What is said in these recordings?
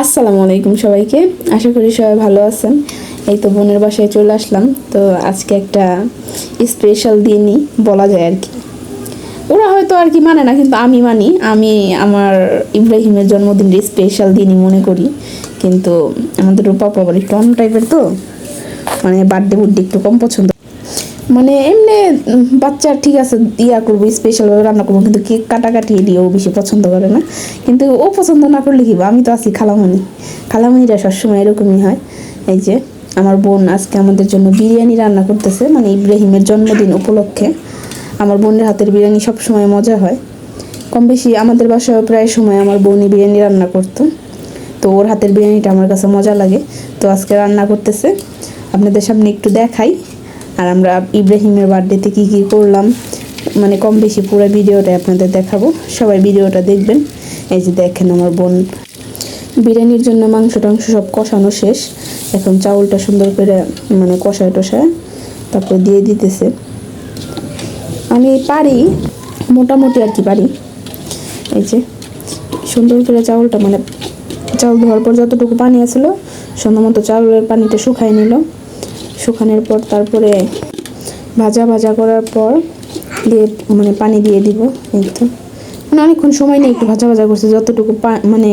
আসসালামু আলাইকুম সবাইকে। আশা করি সবাই ভালো আছেন। এই তো বোনের বাসায় চলে আসলাম। তো আজকে একটা স্পেশাল দিনই বলা যায় আর কি। ওরা হয়তো আর কি মানে না, কিন্তু আমি মানি। আমি আমার ইব্রাহিমের জন্মদিনটি স্পেশাল দিনই মনে করি। কিন্তু আমাদের পাপা আবার একটু অন্য টাইপের তো। মানে বার্থডে বুড্ডে একটু কম পছন্দ। মানে এমনি বাচ্চা ঠিক আছে, ইয়া করব স্পেশালভাবে রান্না করব, কিন্তু কেক কাটাকাটি দিয়ে ও বেশি পছন্দ করে না। কিন্তু ও পছন্দ না করলে কি, আমি তো আছি খালামণি খালামণিরা সবসময় এরকমই হয়। এই যে, আমার বোন আজকে আমাদের জন্য বিরিয়ানি রান্না করতেছে মানে ইব্রাহিমের জন্মদিন উপলক্ষে। আমার বোনের হাতের বিরিয়ানি সবসময় মজা হয়। কম বেশি আমাদের বাসায় প্রায় সময় আমার বোনই বিরিয়ানি রান্না করতো। তো ওর হাতের বিরিয়ানিটা আমার কাছে মজা লাগে। তো আজকে রান্না করতেছে। আপনাদের সামনে একটু দেখাই। আর আমরা ইব্রাহিমের বার্থডেতে কী কী করলাম মানে কম বেশি পুরো ভিডিওটা আপনাদের দেখাবো। সবাই ভিডিওটা দেখবেন। এই যে দেখেন আমার বোন। বিরিয়ানির জন্য মাংস টাংস সব কষানো শেষ। এখন চাউলটা সুন্দর করে মানে কষায় টষায় তারপরে দিয়ে দিতেছে। আমি পারি, মোটামুটি আর কি পারি। এই যে সুন্দর করে চাউলটা মানে চাউল ধোয়ার পর যতটুকু পানি আসলো সুন্দর মতো চাউলের পানিটা শুকাই নিল। শুকানোর পর তারপরে ভাজা ভাজা করার পর দিয়ে মানে পানি দিয়ে দিব এই তো। মানে অনেকক্ষণ সময় নেই একটু ভাজা ভাজা করছে যতটুকু মানে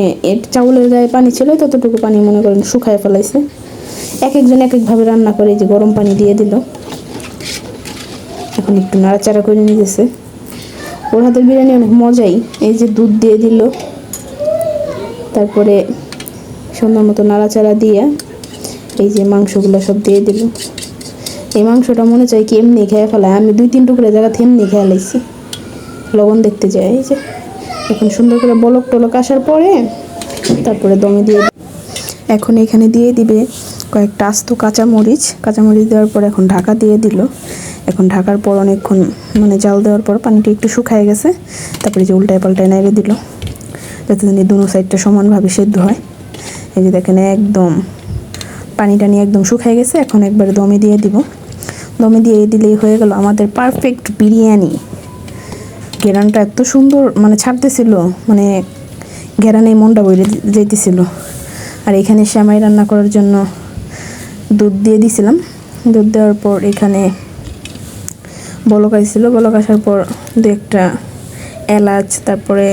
চাউলের গায়ে পানি ছিল, ততটুকু পানি মনে করেন শুকায় ফেলাইছে। এক একজন এক একভাবে রান্না করে যে গরম পানি দিয়ে দিল। এখন একটু নাড়াচাড়া করে নিতেছে। ওর হাতের বিরিয়ানি অনেক মজাই। এই যে দুধ দিয়ে দিল। তারপরে সুন্দর মতো নাড়াচাড়া দিয়ে এই যে মাংসগুলো সব দিয়ে দিল। এই মাংসটা মনে চাই কি এমনি খেয়ে ফেলায়। আমি দুই তিন টুকরো জায়গা এমনি খেয়ে লাইছি। লবণ দেখতে যাই এই যে। এখন সুন্দর করে বলক টলক আসার পরে তারপরে দমে দিয়ে এখন এখানে দিয়ে দিবে কয়েকটা আস্ত কাঁচামরিচ। কাঁচামরিচ দেওয়ার পর এখন ঢাকা দিয়ে দিল। এখন ঢাকার পর অনেকক্ষণ মানে জাল দেওয়ার পর পানিটা একটু শুকায় গেছে। তারপরে যে উল্টায় পাল্টায় নেড়ে দিল। যাতে দুনো সাইডটা সমানভাবে সেদ্ধ হয়। এই যে দেখেন একদম পানিটা নিয়ে একদম শুকায় গেছে, এখন একবারে দমে দিয়ে দিব। দমে দিয়ে দিলেই হয়ে গেল আমাদের পারফেক্ট বিরিয়ানি। ঘেরানটা এত সুন্দর মানে ছাড়তেছিল মানে ঘেরানে মনটা বইরে যেতেছিল। আর এখানে শ্যামাই রান্না করার জন্য দুধ দিয়ে দিছিলাম। দুধ দেওয়ার পর এখানে বলক আইছিল বলক আসার পর দু একটা এলাচ, তারপরে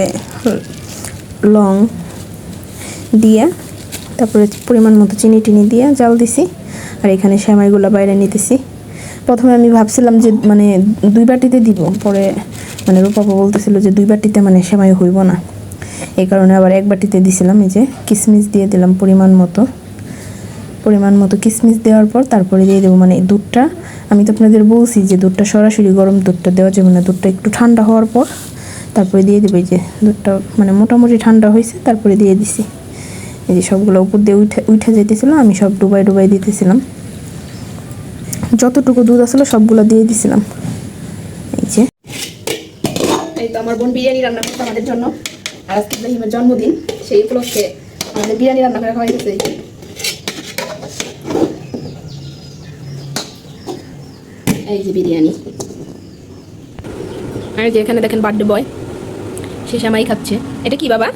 লং দিয়ে তারপরে পরিমাণ মতো চিনি টিনি দিয়ে জাল দিছি, আর এখানে শ্যামাইগুলো বাইরে নিতেছি। প্রথমে আমি ভাবছিলাম যে মানে দুই বাটিতে দিব, পরে মানে রূপাপা বলতেছিল যে দুই বাটিতে মানে সেমাই হইব না। এই কারণে আবার এক বাটিতে দিছিলাম, এই যে কিশমিশ দিয়ে দিলাম পরিমাণ মতো। পরিমাণ মতো কিশমিশ দেওয়ার পর তারপরে দিয়ে দেবো মানে দুধটা। আমি তো আপনাদের বলছি যে দুধটা সরাসরি গরম দুধটা দেওয়া যাবে না, দুধটা একটু ঠান্ডা হওয়ার পর তারপরে দিয়ে দেবো এই যে দুধটা মানে মোটামুটি ঠান্ডা হয়েছে, তারপরে দিয়ে দিছি। এই যে সবগুলো উপর দিয়ে উঠে উঠে যেতেছিলো আমি সব ডুবাই ডুবাই দিতেছিলাম। যতটুকু দুধ আসলো সবগুলো দিয়ে দিছিলাম। এই যে। এই তো আমার বোন বিরিয়ানি রান্না করছে আমাদের জন্য। আর আজকে ইব্রাহিমের জন্মদিন, সেই উপলক্ষে আমাদের বিরিয়ানি রান্না করে গেছে এই যে। বিরিয়ানি। আর যে এখানে দেখেন বার্থডে বয়, সে শ্যামাই খাচ্ছে। এটা কি বাবা?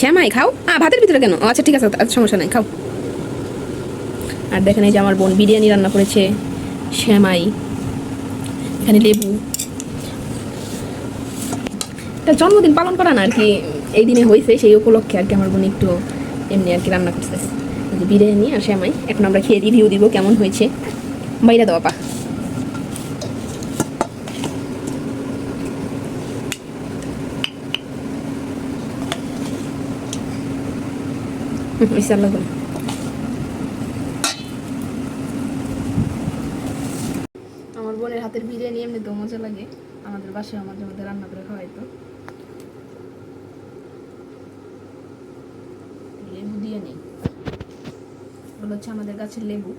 শ্যামাই খাও। আ, ভাতের ভিতরে কেন? আচ্ছা ঠিক আছে সমস্যা নাই, খাও। আর দেখেন এই যে আমার বোন বিরিয়ানি রান্না করেছে, শ্যামাই, এখানে লেবু। এটা জন্মদিন পালন করা না, আর কি, এই দিনে হয়েছে সেই উপলক্ষে আর কি আমার বোন একটু এমনি আর কি রান্না যে বিরিয়ানি আর শ্যামাই, এখন আমরা খেয়ে রিভিউ দিব, কেমন হয়েছে। বাইরে দেওয়া পা হুম, হয়েছে আমার বোনের হাতের বিরিয়ানি এমনি তো মজা লাগে। আমাদের বাসায় মাঝে মধ্যে রান্না করে খাওয়াই তো। লেবু দিয়ে নেই। ওগুলো হচ্ছে আমাদের গাছের লেবু।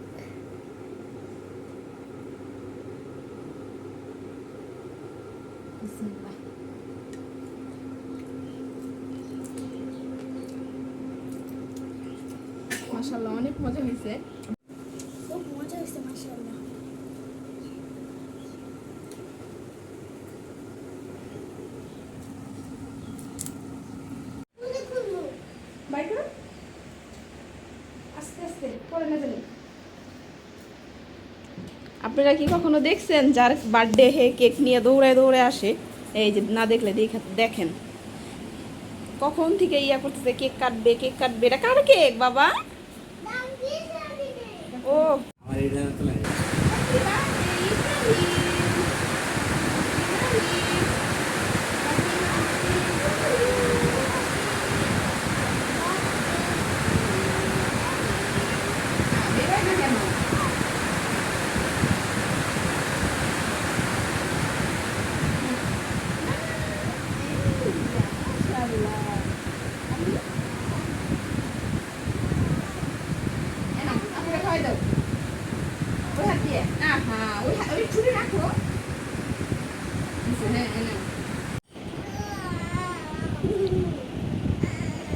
মাশাআল্লাহ অনেক মজা হয়েছে খুব মজা মাসাল্লাহ আপনারা কি কখনো দেখছেন যার বার্থডে হে কেক নিয়ে দৌড়ায় দৌড়ে আসে? এই যে না দেখলে দেখা- দেখেন। কখন থেকে ইয়া করতেছে কেক কাটবে কেক কাটবে এটা কার কেক বাবা? দাম দিয়েছে আমি ও আমার এই ধারে তোলা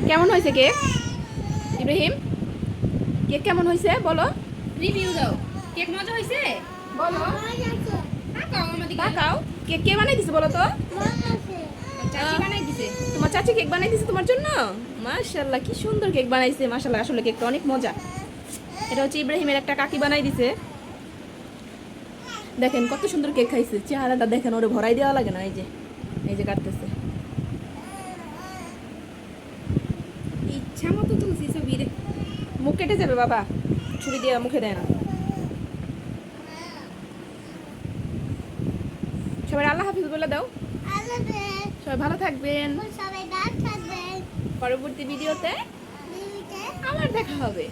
কেমন হয়েছে কেক? ইব্রাহিম কেক কেমন হয়েছে? বলো। রিভিউ দাও। কেক মজা হয়েছে? বলো। তাকাও কেক কে বানাই দিছে বলো তো? তোমার চাচি কেক বানাই দিছে তোমার জন্য? মাশাল্লাহ কি সুন্দর কেক বানাইছে। মাশাল্লাহ আসলে কেকটা অনেক মজা। এটা হচ্ছে ইব্রাহিমের একটা কাকি বানাই দিছে। দেখেন কত সুন্দর কেক খাইছে। চেহারাটা দেখেন ওরে ভরাই দেওয়া লাগে না এই যে এই যে কাটতেছে। ইচ্ছা মতো তুলছি ছবি রে মুখ কেটে যাবে বাবা। ছুরি দিয়ে মুখে দেয় না। সবাই আল্লাহ হাফিজ বলে দাও। সবাই ভালো থাকবেন। পরবর্তী ভিডিওতে আবার দেখা হবে।